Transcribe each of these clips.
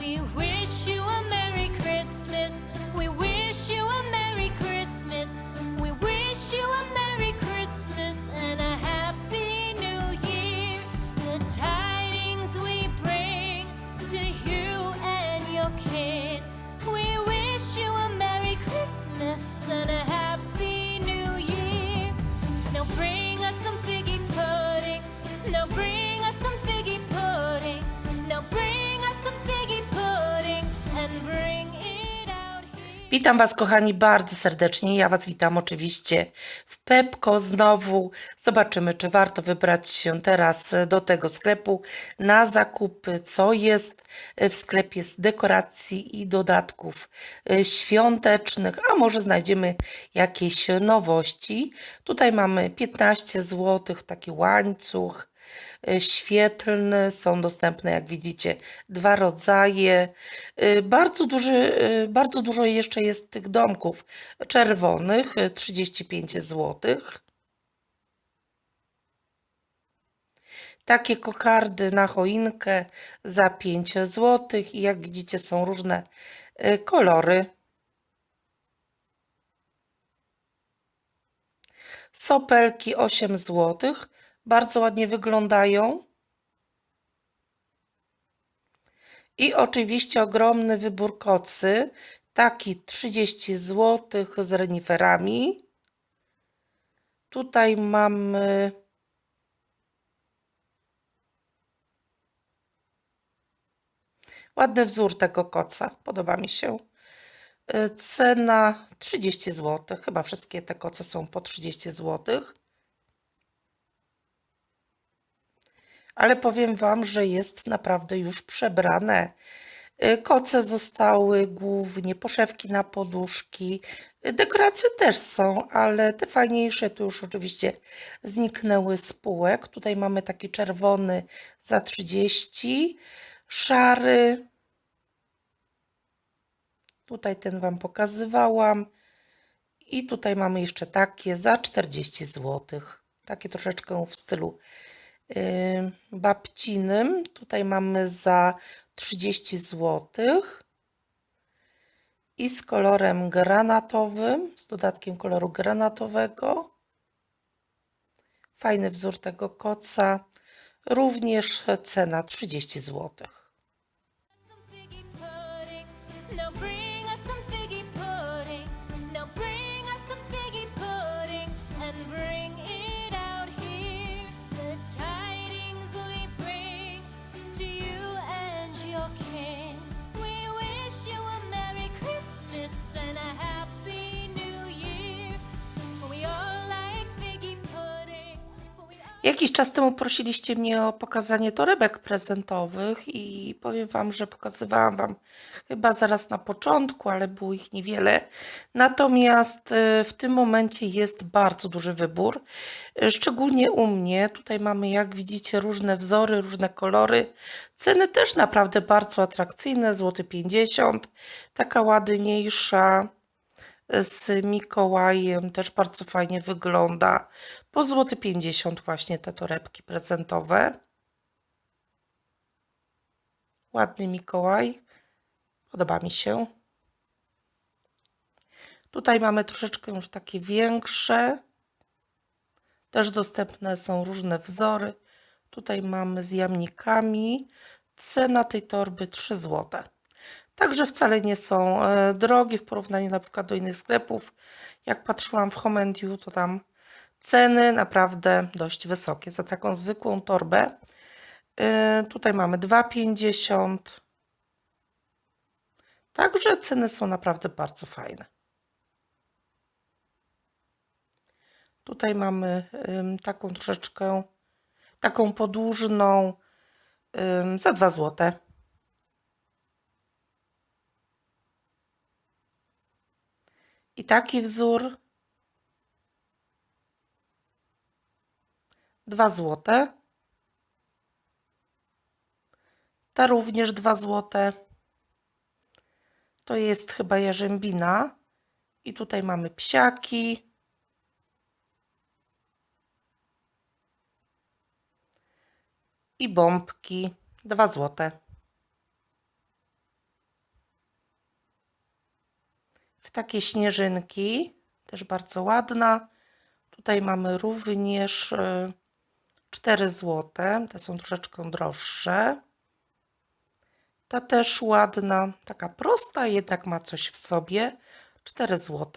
We wish you Witam Was, kochani, bardzo serdecznie. Ja Was witam oczywiście w Pepko znowu. Zobaczymy, czy warto wybrać się teraz do tego sklepu na zakupy, co jest w sklepie z dekoracji i dodatków e, świątecznych, a może znajdziemy jakieś nowości. Tutaj mamy 15 zł, taki łańcuch świetlny. Są dostępne, jak widzicie, dwa rodzaje. E, Bardzo, duży, e, bardzo dużo jeszcze jest tych domków czerwonych, e, 35 zł. Takie kokardy na choinkę za 5 zł i jak widzicie są różne e, kolory. Sopelki 8 zł. Bardzo ładnie wyglądają. I oczywiście ogromny wybór kocy. Taki 30 zł z reniferami. Tutaj mamy ładny wzór tego koca. Podoba mi się. Cena 30 zł. Chyba wszystkie te koce są po 30 zł. Ale powiem Wam, że jest naprawdę już przebrane. Y, Koce zostały głównie poszewki na poduszki. Y, Dekoracje też są, ale te fajniejsze to już oczywiście zniknęły z półek. Tutaj mamy taki czerwony za 30, szary. Tutaj ten Wam pokazywałam. I tutaj mamy jeszcze takie za 40 zł. Takie troszeczkę w stylu babcinym. Tutaj mamy za 30 zł. I z kolorem granatowym, z dodatkiem koloru granatowego. Fajny wzór tego koca. Również cena 30 zł. Jakiś czas temu prosiliście mnie o pokazanie torebek prezentowych i powiem Wam, że pokazywałam Wam chyba zaraz na początku, ale było ich niewiele. Natomiast e, w tym momencie jest bardzo duży wybór, szczególnie u mnie. Tutaj mamy, jak widzicie, różne wzory, różne kolory. Ceny też naprawdę bardzo atrakcyjne, złoty 50, taka ładniejsza z Mikołajem też bardzo fajnie wygląda. Po złoty 50 właśnie te torebki prezentowe. Ładny Mikołaj. Podoba mi się. Tutaj mamy troszeczkę już takie większe. Też dostępne są różne wzory. Tutaj mamy z jamnikami. Cena tej torby 3 zł. Także wcale nie są e, drogie w porównaniu na przykład do innych sklepów. Jak patrzyłam w Home and You, to tam ceny naprawdę dość wysokie za taką zwykłą torbę. E, Tutaj mamy 2,50. Także ceny są naprawdę bardzo fajne. Tutaj mamy taką troszeczkę, taką podłużną za 2 złote. I taki wzór 2 złote. Ta również 2 złote. To jest chyba jarzębina. I tutaj mamy psiaki. I bombki 2 złote. W takie śnieżynki, też bardzo ładna. Tutaj mamy również y, 4 zł, te są troszeczkę droższe. Ta też ładna, taka prosta, jednak ma coś w sobie. 4 zł.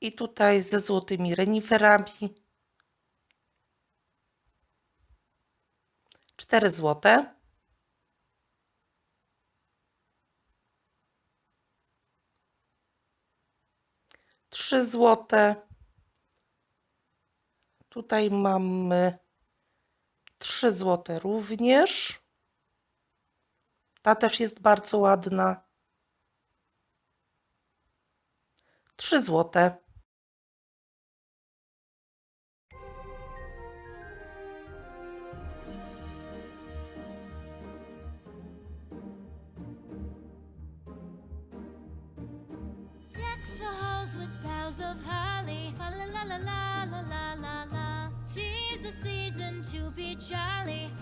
I tutaj ze złotymi reniferami. 4 zł. Trzy złote. Tutaj mamy 3 złote również. Ta też jest bardzo ładna. 3 złote.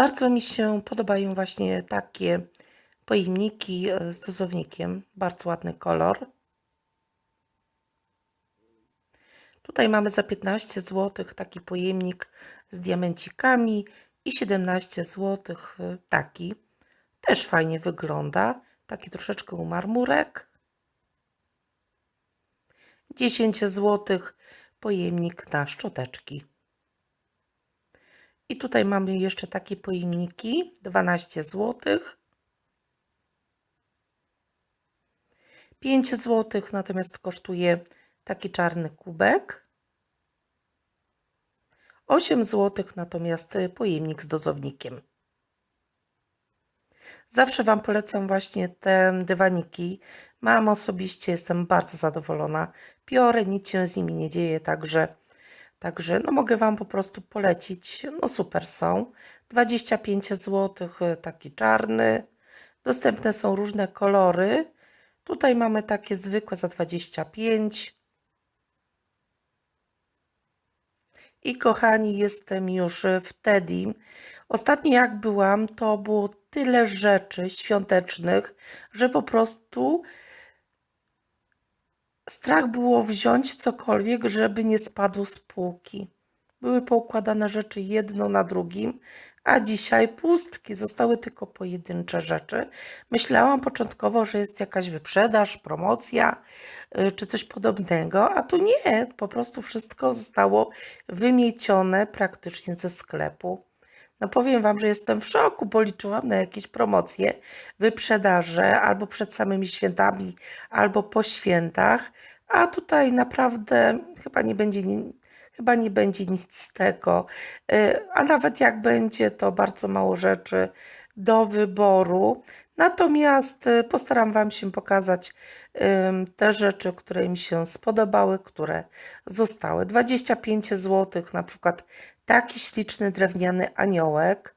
Bardzo mi się podobają właśnie takie pojemniki e, z dozownikiem. Bardzo ładny kolor. Tutaj mamy za 15 zł taki pojemnik z diamencikami i 17 zł taki. Też fajnie wygląda. Taki troszeczkę marmurek. 10 zł pojemnik na szczoteczki. I tutaj mamy jeszcze takie pojemniki, 12 zł. 5 zł natomiast kosztuje taki czarny kubek. 8 zł natomiast pojemnik z dozownikiem. Zawsze Wam polecam właśnie te dywaniki. Mam osobiście, jestem bardzo zadowolona. Piorę, nic się z nimi nie dzieje, także Także no mogę Wam po prostu polecić. No super są. 25 zł, taki czarny. Dostępne są różne kolory. Tutaj mamy takie zwykłe za 25. I kochani, jestem już w Teddy. Ostatnio jak byłam, to było tyle rzeczy świątecznych, że po prostu strach było wziąć cokolwiek, żeby nie spadło z półki. Były poukładane rzeczy jedno na drugim, a dzisiaj pustki, zostały tylko pojedyncze rzeczy. Myślałam początkowo, że jest jakaś wyprzedaż, promocja y, czy coś podobnego, a tu nie, po prostu wszystko zostało wymiecione praktycznie ze sklepu. No powiem Wam, że jestem w szoku, bo liczyłam na jakieś promocje, wyprzedaże albo przed samymi świętami, albo po świętach, a tutaj naprawdę chyba nie będzie, chyba nie będzie nic z tego. Y, A nawet jak będzie, to bardzo mało rzeczy do wyboru. Natomiast y, postaram Wam się pokazać te rzeczy, które mi się spodobały, które zostały. 25 zł, na przykład taki śliczny drewniany aniołek.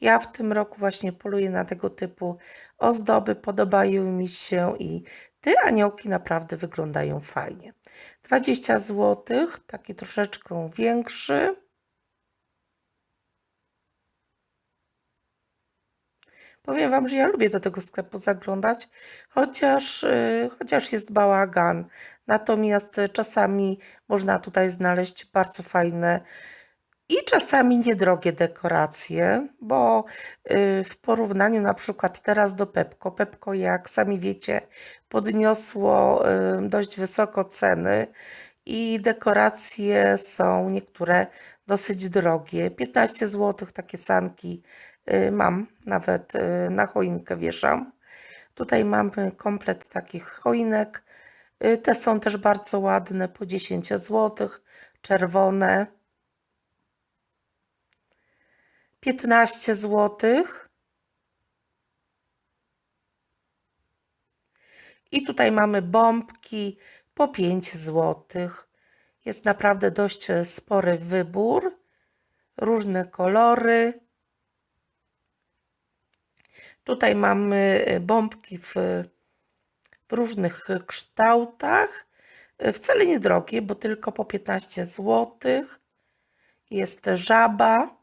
Ja w tym roku właśnie poluję na tego typu ozdoby, podobają mi się i te aniołki naprawdę wyglądają fajnie. 20 zł, taki troszeczkę większy. Powiem Wam, że ja lubię do tego sklepu zaglądać, chociaż, y, chociaż jest bałagan. Natomiast czasami można tutaj znaleźć bardzo fajne i czasami niedrogie dekoracje, bo y, w porównaniu na przykład teraz do Pepko, Pepko jak sami wiecie podniosło dość wysoko ceny i dekoracje są niektóre dosyć drogie. 15 zł takie sanki y, mam, nawet y, na choinkę wieszam. Tutaj mamy komplet takich choinek. Te są też bardzo ładne, po 10 zł, czerwone. 15 zł. I tutaj mamy bombki po 5 zł. Jest naprawdę dość spory wybór. Różne kolory. Tutaj mamy bombki w, w różnych kształtach. Wcale niedrogie, bo tylko po 15 zł. Jest żaba.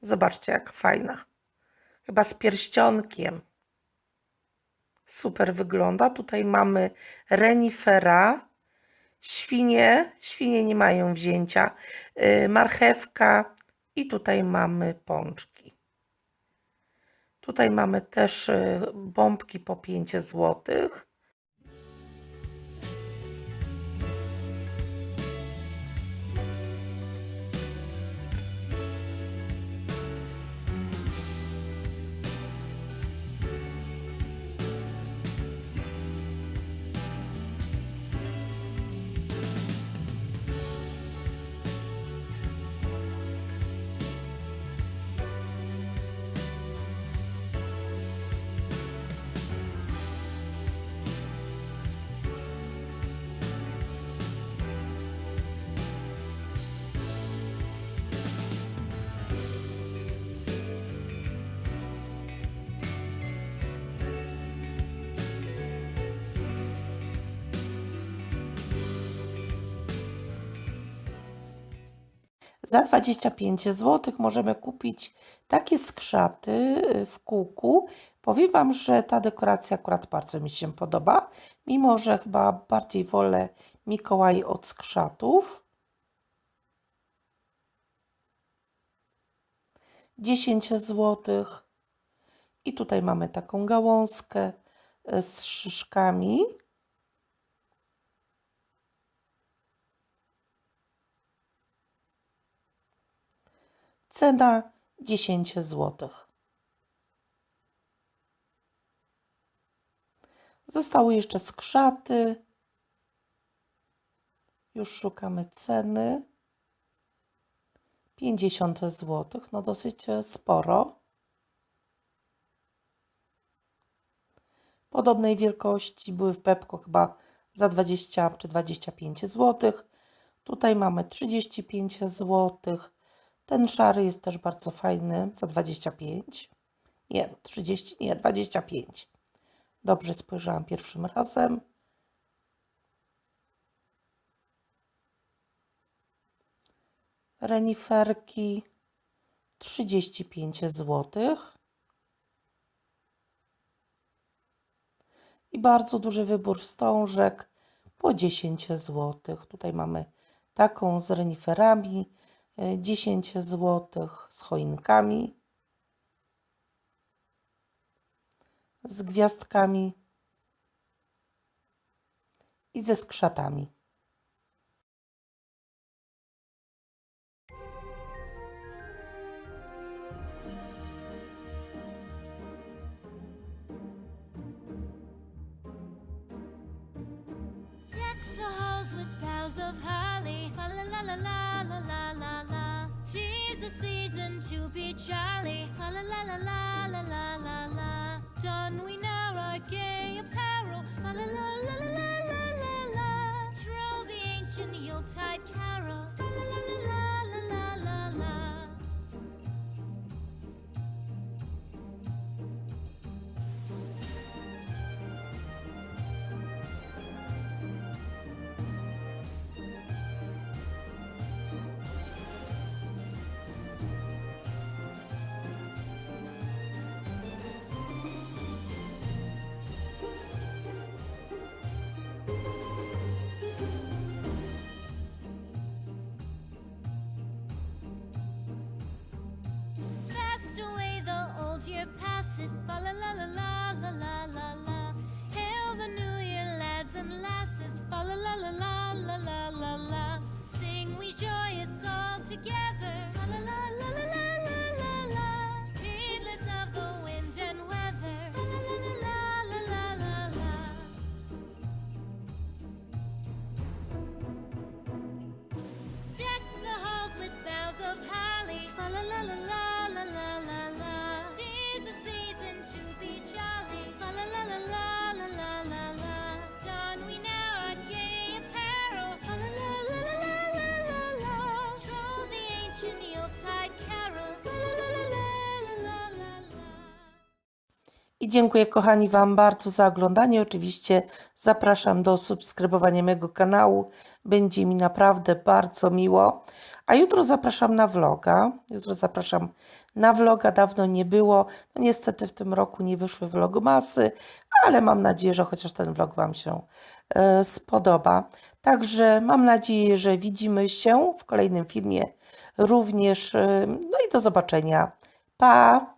Zobaczcie, jak fajna. Chyba z pierścionkiem. Super wygląda. Tutaj mamy renifera. Świnie. Świnie nie mają wzięcia. Yy, marchewka. I tutaj mamy pączki. Tutaj mamy też yy, bombki po 5 złotych. Za 25 zł możemy kupić takie skrzaty y, w kółku. Powiem Wam, że ta dekoracja akurat bardzo mi się podoba, mimo że chyba bardziej wolę Mikołaj od skrzatów. 10 zł. I tutaj mamy taką gałązkę y, z szyszkami. Cena 10 zł. Zostały jeszcze skrzaty. Już szukamy ceny. 50 zł, no dosyć sporo. Podobnej wielkości były w Pepko chyba za 20 czy 25 zł. Tutaj mamy 35 zł. Ten szary jest też bardzo fajny za 25. Nie, 30, nie, 25. Dobrze spojrzałam pierwszym razem. Reniferki 35 zł. I bardzo duży wybór wstążek po 10 zł. Tutaj mamy taką z reniferami, 10 zł z choinkami, z gwiazdkami i ze skrzatami. Of. be jolly. La la la la la la la la. Dziękuję kochani Wam bardzo za oglądanie. Oczywiście zapraszam do subskrybowania mojego kanału. Będzie mi naprawdę bardzo miło. A jutro zapraszam na vloga. Jutro zapraszam na vloga. Dawno nie było. No niestety w tym roku nie wyszły vlogmasy, ale mam nadzieję, że chociaż ten vlog Wam się e, spodoba. Także mam nadzieję, że widzimy się w kolejnym filmie również. E, no i do zobaczenia. Pa!